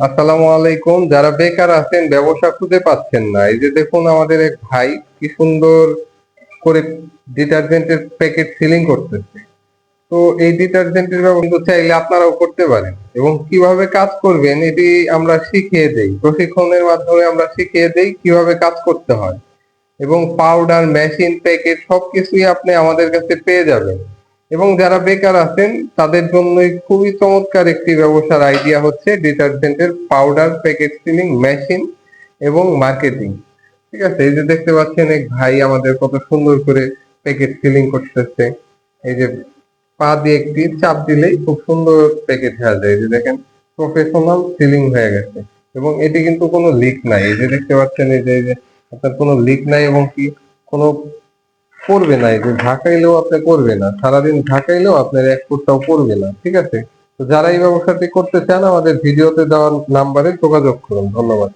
আসসালামু আলাইকুম। যারা বেকার আছেন, ব্যবসা খুঁজে পাচ্ছেন না। এই যে দেখুন আমাদের এক ভাই কি সুন্দর করে ডিটারজেন্টের প্যাকেট সিলিং করতেছে। তো এই ডিটারজেন্টের কিন্তু চাইলে আপনারাও করতে পারেন এবং কীভাবে কাজ করবেন এটি আমরা শিখিয়ে দেই। প্রশিক্ষণের মাধ্যমে আমরা শিখিয়ে দেই কীভাবে কাজ করতে হয়। এবং পাউডার, মেশিন, প্যাকেট সবকিছুই আপনি আমাদের কাছে পেয়ে যাবেন। এবং যারা বেকার আছেন, তাদের জন্যই খুবই চমৎকার একটি ব্যবসার আইডিয়া হচ্ছে ডিটারজেন্টের পাউডার প্যাকেট সিলিং মেশিন এবং মার্কেটিং ঠিক আছে, এই যে দেখতে পাচ্ছেন এক ভাই আমাদের কত সুন্দর করে প্যাকেট সিলিং করতেছে। এই যে পা দিয়ে একটি চাপ দিলেই খুব সুন্দর প্যাকেট হয়ে যায়। এই যে দেখেন প্রফেশনাল সিলিং হয়ে গেছে। এবং এটি কিন্তু কোনো লিক নাই। এই যে দেখতে পাচ্ছেন, এই যে আপনার কোনো লিক নাই এবং কি কোনো পড়বে না, এই যে ঢাকাইলেও আপনি করবে না, সারাদিন ঢাকাইলেও আপনার এক ফুটটাও করবে না, ঠিক আছে? তো যারা এই ব্যবসাটি করতে চান, আমাদের ভিডিওতে দেওয়া নাম্বারে যোগাযোগ করুন, ধন্যবাদ।